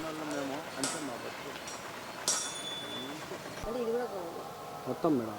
వాళ్ళు మేము అంతే మా బతుకు అంటే ఇది కూడా కావాలి మొత్తం మేడం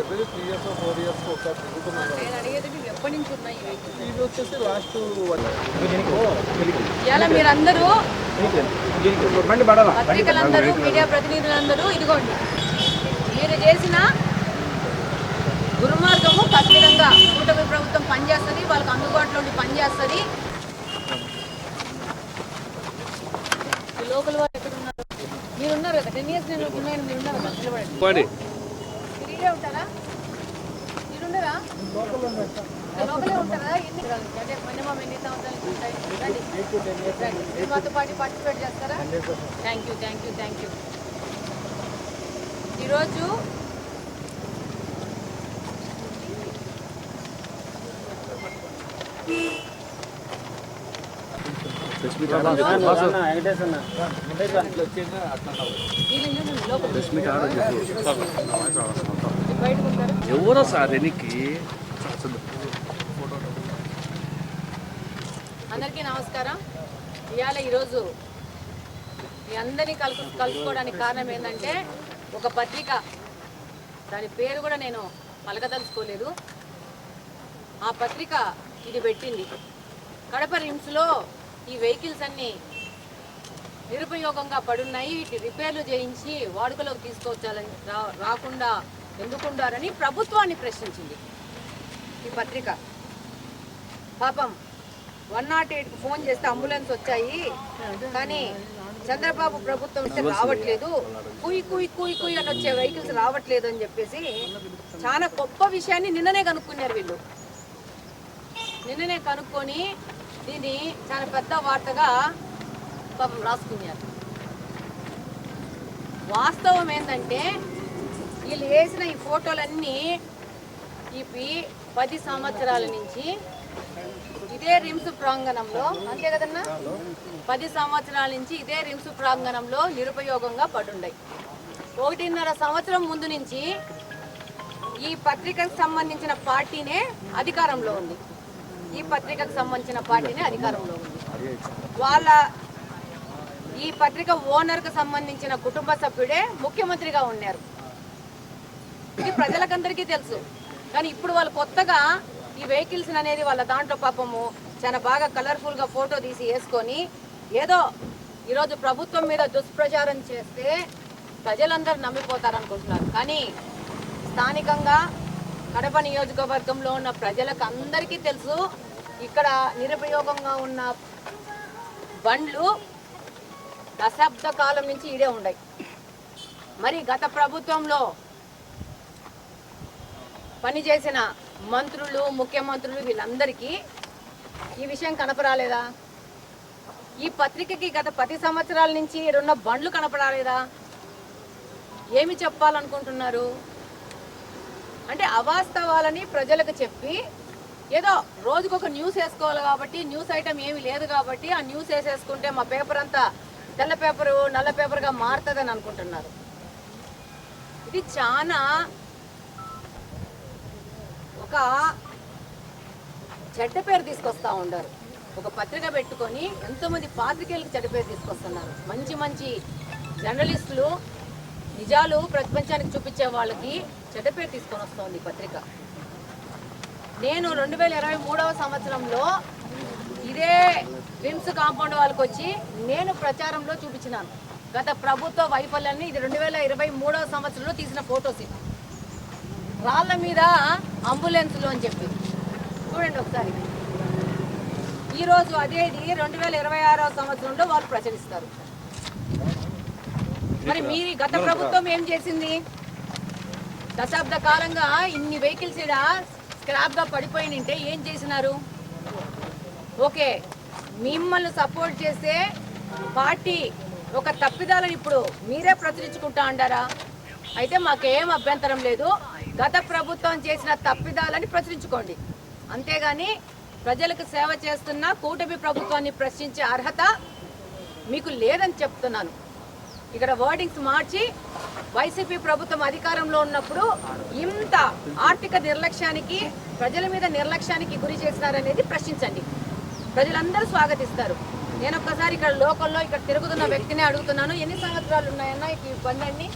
ఎవ్రీ త్రీ ఇయర్స్ ఒకసారి ఇది వచ్చేసి లాస్ట్ ఇవాళ మీరందరూ పత్రికలందరూ మీడియా ప్రతినిధులందరూ ఇదిగోండి. మీరు చేసిన దుర్మార్గము ఖచ్చితంగా కూటమి ప్రభుత్వం పనిచేస్తుంది వాళ్ళకి అందుబాటులో ఉండి పనిచేస్తుంది. లోకల్ వాళ్ళు ఎక్కడ ఉన్నారు మీరు ఉన్నారు కదా టెన్ ఇయర్స్ నేను ఉన్నాను మీరు ఉన్నారు? కదా నిలబడండి మీరు ఉంటారా? మీరు ఉండరా లోపలే ఉంటారా? ఎన్ని అంటే మినిమం ఎన్ని సంవత్సరాల ఉంటాయి రండి. రండి. మీరు మాతో పాటు పార్టిసిపేట్ చేస్తారా? Thank you thank you thank you. ఈరోజు ఎవరో సార్ ఎనికి అందరికీ నమస్కారం. ఇవాళ ఈరోజు మీ అందరినీ కలుపు కలుపుకోవడానికి కారణం ఏంటంటే ఒక పత్రిక. దాని పేరు కూడా నేను పలకదలుచుకోలేదు. ఆ పత్రిక ఇది పెట్టింది. కడప రిమ్స్లో ఈ వెహికల్స్ అన్నీ నిరుపయోగంగా పడున్నాయి. వీటి రిపేర్లు చేయించి వాడుకలోకి తీసుకొచ్చాలని రాకుండా ఎందుకుండారని ప్రభుత్వాన్ని ప్రశ్నించింది ఈ పత్రిక. పాపం వన్ నాట్ ఎయిట్ ఫోన్ చేస్తే అంబులెన్స్ వచ్చాయి. కానీ చంద్రబాబు ప్రభుత్వం ఇస్తే రావట్లేదు. కుయ్ కుయ్ కుయ్ కుయ్ అని వచ్చే వెహికల్స్ రావట్లేదు అని చెప్పేసి చాలా గొప్ప విషయాన్ని నిన్ననే కనుక్కున్నారు వీళ్ళు. నిన్ననే కనుక్కొని దీన్ని చాలా పెద్ద వార్తగా పాపం రాసుకున్నారు. వాస్తవం ఏంటంటే వీళ్ళు వేసిన ఈ ఫోటోలన్నీ ఇవి పది సంవత్సరాల నుంచి ఇదే రిమ్స్ ప్రాంగణంలో అంతే కదన్నా? పది సంవత్సరాల నుంచి ఇదే రిమ్స్ ప్రాంగణంలో నిరుపయోగంగా పడుండయి. ఒకటిన్నర సంవత్సరం ముందు నుంచి ఈ పత్రికకు సంబంధించిన పార్టీనే అధికారంలో ఉంది. ఈ పత్రికకు సంబంధించిన పార్టీనే అధికారంలో ఉంది. వాళ్ళ ఈ పత్రిక ఓనర్కు సంబంధించిన కుటుంబ సభ్యుడే ముఖ్యమంత్రిగా ఉన్నారు. ఇది ప్రజలకందరికీ తెలుసు. కానీ ఇప్పుడు వాళ్ళు కొత్తగా ఈ వెహికల్స్ అనేది వాళ్ళ దాంట్లో పాపము చాలా బాగా కలర్ఫుల్గా ఫోటో తీసి వేసుకొని ఏదో ఈరోజు ప్రభుత్వం మీద దుష్ప్రచారం చేస్తే ప్రజలందరూ నమ్మిపోతారనుకుంటున్నారు. కానీ స్థానికంగా కడప నియోజకవర్గంలో ఉన్న ప్రజలకు అందరికీ తెలుసు ఇక్కడ నిరుపయోగంగా ఉన్న బండ్లు దశాబ్ద కాలం నుంచి ఇడే ఉన్నాయి మరి గత ప్రభుత్వంలో పనిచేసిన మంత్రులు ముఖ్యమంత్రులు వీళ్ళందరికీ ఈ విషయం కనపరాలేదా? ఈ పత్రికకి గత పది సంవత్సరాల నుంచి ఈడున్న బండ్లు కనపరాలేదా? ఏమి చెప్పాలనుకుంటున్నారు? అంటే అవాస్తవాలని ప్రజలకు చెప్పి ఏదో రోజుకొక న్యూస్ వేసుకోవాలి కాబట్టి న్యూస్ ఐటమ్ ఏమీ లేదు కాబట్టి ఆ న్యూస్ వేసేసుకుంటే మా పేపర్ అంతా తెల్ల పేపరు నల్ల పేపర్గా మారుతుందని అనుకుంటున్నారు. ఇది చాలా ఒక చెడ్డ పేరు తీసుకొస్తా ఉండారు ఒక పత్రిక పెట్టుకొని ఎంతోమంది పాత్రికేయులకు చెడ్డ పేరు తీసుకొస్తున్నారు. మంచి మంచి జర్నలిస్టులు నిజాలు ప్రపంచానికి చూపించే వాళ్ళకి చెడ్డ పేరు తీసుకొని వస్తుంది పత్రిక. నేను రెండు వేల ఇరవై మూడవ సంవత్సరంలో ఇదే విమ్స్ కాంపౌండ్ వాళ్ళకి వచ్చి నేను ప్రచారంలో చూపించినాను. గత ప్రభుత్వ వైఫల్యాన్ని ఇది రెండు వేల ఇరవై మూడవ సంవత్సరంలో తీసిన ఫోటోస్ ఇవి. రాళ్ళ మీద అంబులెన్స్లు అని చెప్పి. చూడండి ఒకసారి. ఈరోజు అదేది రెండు వేల ఇరవై ఆరవ సంవత్సరంలో వాళ్ళు ప్రచురిస్తారు. మరి మీరు గత ప్రభుత్వం ఏం చేసింది? దశాబ్ద కాలంగా ఇన్ని వెహికల్స్ ఇక్కడ స్క్రాప్గా పడిపోయి ఉంటే ఏం చేసినారు? ఓకే మిమ్మల్ని సపోర్ట్ చేసే పార్టీ ఒక తప్పిదాలను ఇప్పుడు మీరే ప్రచురించుకుంటా అంటారా? అయితే మాకేం అభ్యంతరం లేదు. గత ప్రభుత్వం చేసిన తప్పిదాలని ప్రచురించుకోండి. అంతేగాని ప్రజలకు సేవ చేస్తున్న కూటమి ప్రభుత్వాన్ని ప్రశ్నించే అర్హత మీకు లేదని చెప్తున్నాను. ఇక్కడ వర్డింగ్స్ మార్చి వైసీపీ ప్రభుత్వం అధికారంలో ఉన్నప్పుడు ఇంత ఆర్థిక నిర్లక్ష్యానికి ప్రజల మీద నిర్లక్ష్యానికి గురి చేసినారనేది ప్రశ్నించండి. ప్రజలందరూ స్వాగతిస్తారు. నేను ఒక్కసారి ఇక్కడ లోకల్లో ఇక్కడ తిరుగుతున్న వ్యక్తిని అడుగుతున్నాను. ఎన్ని సంవత్సరాలు ఉన్నాయన్న ఈ బండి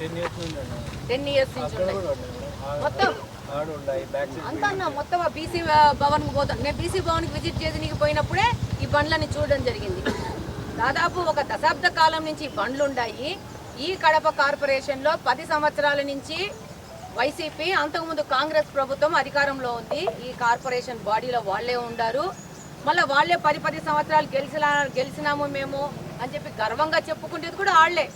టెన్ ఇయర్స్ నుండి అన్న. టెన్ ఇయర్స్ నుంచి మొత్తం? అంతా అన్న మొత్తం బీసీ భవన్ పోతాను నేను బీసీ భవన్కి విజిట్ చేసి నీకు పోయినప్పుడే ఈ బండ్లని చూడడం జరిగింది. దాదాపు ఒక దశాబ్ద కాలం నుంచి బండ్లుండాయి. ఈ కడప కార్పొరేషన్లో పది సంవత్సరాల నుంచి వైసీపీ అంతకుముందు కాంగ్రెస్ ప్రభుత్వం అధికారంలో ఉంది. ఈ కార్పొరేషన్ బాడీలో వాళ్ళే ఉండారు. మళ్ళీ వాళ్ళే పది పది సంవత్సరాలు గెలిచినా గెలిచినాము మేము అని చెప్పి గర్వంగా చెప్పుకునేది కూడా వాళ్ళే.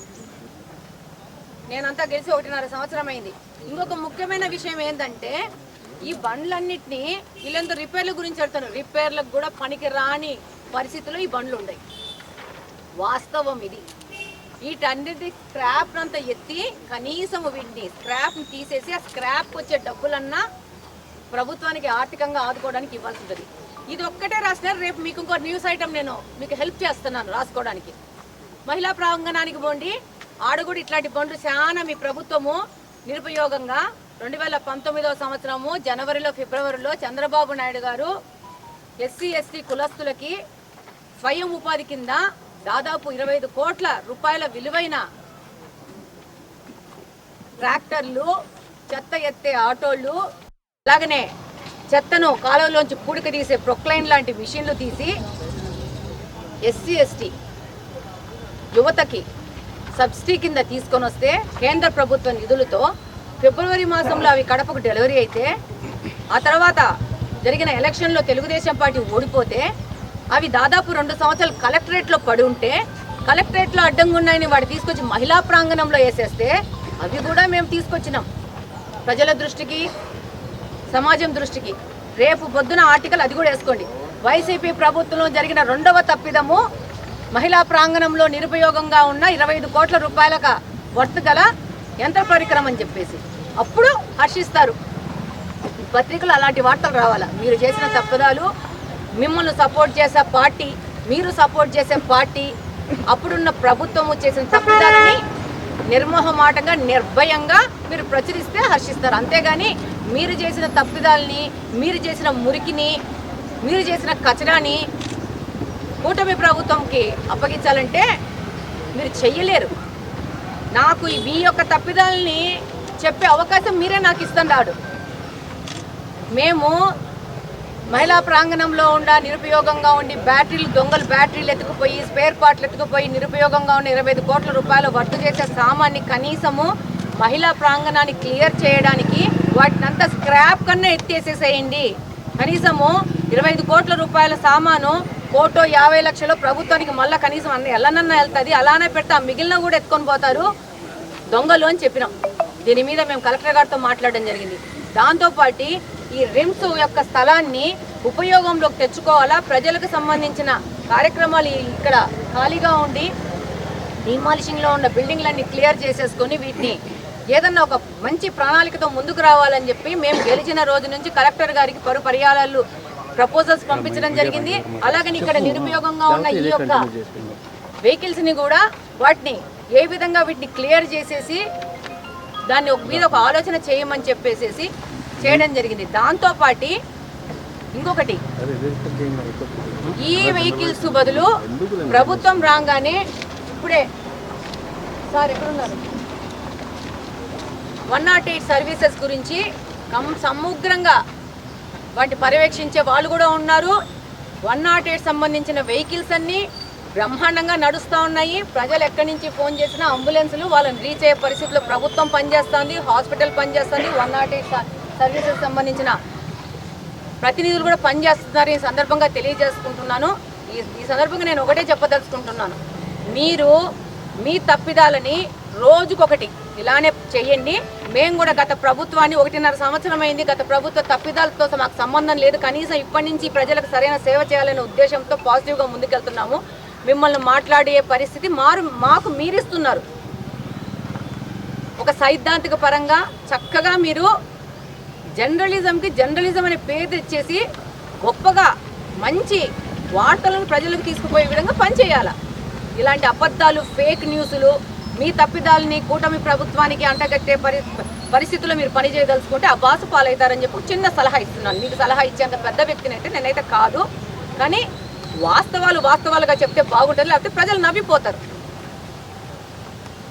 నేనంతా గెలిచి ఒకటిన్నర సంవత్సరం అయింది. ఇంకొక ముఖ్యమైన విషయం ఏంటంటే ఈ బండ్లన్నింటినీ వీళ్ళంతా రిపేర్ల గురించి వెళ్తాను రిపేర్లకు కూడా పనికి రాని పరిస్థితిలో ఈ బండ్లు ఉన్నాయి వాస్తవం ఇది. వీటన్నిటి స్క్రాప్ అంతా ఎత్తి కనీసం వీటిని స్క్రాప్ తీసేసి ఆ స్క్రాప్ వచ్చే డబ్బులన్నా ప్రభుత్వానికి ఆర్థికంగా ఆదుకోవడానికి ఇవ్వాల్సి ఉంటుంది. ఇది ఒక్కటే రాసినారు రేపు మీకు ఇంకో న్యూస్ ఐటమ్ నేను మీకు హెల్ప్ చేస్తున్నాను రాసుకోవడానికి. మహిళా ప్రాంగణానికి పోండి ఆడ కూడా ఇట్లాంటి బండ్లు చాలా మీ ప్రభుత్వము నిరుపయోగంగా రెండు వేల పంతొమ్మిదవ సంవత్సరము జనవరిలో ఫిబ్రవరిలో చంద్రబాబు నాయుడు గారు ఎస్సీ ఎస్టీ కులస్తులకి స్వయం ఉపాధి కింద దాదాపు ఇరవై ఐదు కోట్ల రూపాయల విలువైన ట్రాక్టర్లు చెత్త ఎత్తే ఆటోలు అలాగనే చెత్తను కాలువలోంచి పూడిక తీసే ప్రొక్లైన్ లాంటి మిషన్లు తీసి ఎస్సీ ఎస్టీ యువతకి సబ్సిడీ కింద తీసుకొని వస్తే కేంద్ర ప్రభుత్వ నిధులతో ఫిబ్రవరి మాసంలో అవి కడపకు డెలివరీ అయితే ఆ తర్వాత జరిగిన ఎలక్షన్లో తెలుగుదేశం పార్టీ ఓడిపోతే అవి దాదాపు రెండు సంవత్సరాలు కలెక్టరేట్లో పడి ఉంటే కలెక్టరేట్లో అడ్డంగా ఉన్నాయని వాడు తీసుకొచ్చి మహిళా ప్రాంగణంలో వేసేస్తే అవి కూడా మేము తీసుకొచ్చినాం. ప్రజల దృష్టికి సమాజం దృష్టికి. రేపు పొద్దున ఆర్టికల్ అది కూడా వేసుకోండి. వైసీపీ ప్రభుత్వంలో జరిగిన రెండవ తప్పిదము మహిళా ప్రాంగణంలో నిరుపయోగంగా ఉన్న ఇరవై ఐదు కోట్ల రూపాయల వర్త్ గల యంత్ర పరికరం అని చెప్పేసి. అప్పుడు హర్షిస్తారు. పత్రికలు అలాంటి వార్తలు రావాలా? మీరు చేసిన తప్పిదాలు మిమ్మల్ని సపోర్ట్ చేసే పార్టీ మీరు సపోర్ట్ చేసే పార్టీ అప్పుడున్న ప్రభుత్వము చేసిన తప్పుదాలని నిర్మోహమాటంగా నిర్భయంగా మీరు ప్రచురిస్తే హర్షిస్తారు. అంతేగాని మీరు చేసిన తప్పిదాలని మీరు చేసిన మురికిని మీరు చేసిన కచరాని కూటమి ప్రభుత్వంకి అప్పగించాలంటే మీరు చెయ్యలేరు. నాకు ఈ మీ యొక్క తప్పిదాలని చెప్పే అవకాశం మీరే నాకు ఇస్తున్నాడు మేము మహిళా ప్రాంగణంలో ఉండ నిరుపయోగంగా ఉండి బ్యాటరీలు దొంగలు బ్యాటరీలు ఎత్తుకుపోయి స్పేర్ పార్ట్లు ఎత్తుకుపోయి నిరుపయోగంగా ఉన్న ఇరవై ఐదు కోట్ల రూపాయలు వర్తు చేసే సామాన్ని కనీసము మహిళా ప్రాంగణాన్ని క్లియర్ చేయడానికి వాటిని అంతా స్క్రాప్ కన్నా ఎత్తేసేసేయండి. కనీసము ఇరవై ఐదు కోట్ల రూపాయల సామాను కోటో యాభై లక్షలు ప్రభుత్వానికి మళ్ళీ కనీసం అన్న ఎల్లనన్నా వెళ్తుంది. అలానే పెడతా. మిగిలిన కూడా ఎత్తుకొని పోతారు. దొంగలు అని చెప్పినాం. దీని మీద మేము కలెక్టర్ గారితో మాట్లాడడం జరిగింది. దాంతోపాటు ఈ రిమ్స్ యొక్క స్థలాన్ని ఉపయోగంలోకి తెచ్చుకోవాలా? ప్రజలకు సంబంధించిన కార్యక్రమాలు ఇక్కడ ఖాళీగా ఉండి డిమాలిషింగ్లో ఉన్న బిల్డింగ్లన్నీ క్లియర్ చేసేసుకొని వీటిని ఏదన్నా ఒక మంచి ప్రణాళికతో ముందుకు రావాలని చెప్పి మేము గెలిచిన రోజు నుంచి కలెక్టర్ గారికి పరు పర్యాలు ప్రపోజల్స్ పంపించడం జరిగింది. అలాగని ఇక్కడ నిరుపయోగంగా ఉన్న ఈ యొక్క వెహికల్స్ని కూడా వాటిని ఏ విధంగా వీటిని క్లియర్ చేసేసి దాన్ని ఒక మీద ఒక ఆలోచన చేయమని చెప్పేసేసి చేయడం జరిగింది. దాంతో పాటి ఇంకొకటి ఈ వెహికల్స్ బదులు ప్రభుత్వం రాగానే ఇప్పుడే సార్ ఎక్కడున్నారు? వన్ నాట్ ఎయిట్ సర్వీసెస్ గురించి కం- సమగ్రంగా వాటి పర్యవేక్షించే వాళ్ళు కూడా ఉన్నారు. వన్ నాట్ ఎయిట్ సంబంధించిన వెహికల్స్ అన్నీ బ్రహ్మాండంగా నడుస్తూ ఉన్నాయి. ప్రజలు ఎక్కడి నుంచి ఫోన్ చేసినా అంబులెన్సులు వాళ్ళని రీచ్ అయ్యే పరిస్థితిలో ప్రభుత్వం పనిచేస్తుంది హాస్పిటల్ పనిచేస్తుంది. వన్ నాట్ ఎయిట్ సర్వీసెస్ సంబంధించిన ప్రతినిధులు కూడా పనిచేస్తున్నారు ఈ సందర్భంగా తెలియజేసుకుంటున్నాను. ఈ ఈ సందర్భంగా నేను ఒకటే చెప్పదలుచుకుంటున్నాను. మీరు మీ తప్పిదాలని రోజుకొకటి ఇలానే చెయ్యండి. మేము కూడా గత ప్రభుత్వాన్ని ఒకటిన్నర సంవత్సరం అయింది. గత ప్రభుత్వ తప్పిదాలతో మాకు సంబంధం లేదు. కనీసం ఇప్పటి నుంచి ప్రజలకు సరైన సేవ చేయాలనే ఉద్దేశంతో పాజిటివ్గా ముందుకెళ్తున్నాము. మిమ్మల్ని మాట్లాడే పరిస్థితి మారు మాకు మీరిస్తున్నారు. ఒక సైద్ధాంతిక పరంగా చక్కగా మీరు జర్నలిజంకి జర్నలిజం అనే పేరు ఇచ్చేసి గొప్పగా మంచి వార్తలను ప్రజలకు తీసుకుపోయే విధంగా పనిచేయాలి? ఇలాంటి అబద్ధాలు ఫేక్ న్యూస్లు మీ తప్పిదాలని కూటమి ప్రభుత్వానికి అంటగట్టే పరి పరిస్థితుల్లో మీరు పని చేయదలుచుకుంటే ఆ బాసు పాలవుతారని చెప్పి చిన్న సలహా ఇస్తున్నాను. మీకు సలహా ఇచ్చేంత పెద్ద వ్యక్తిని అయితే నేనైతే కాదు. కానీ వాస్తవాలు వాస్తవాలుగా చెప్తే బాగుంటుంది లేకపోతే ప్రజలు నవ్విపోతారు.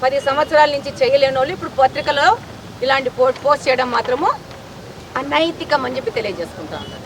పది సంవత్సరాల నుంచి చేయలేని వాళ్ళు ఇప్పుడు పత్రికలో ఇలాంటి పోస్ట్ చేయడం మాత్రము అనైతికం అని చెప్పి తెలియజేసుకుంటాను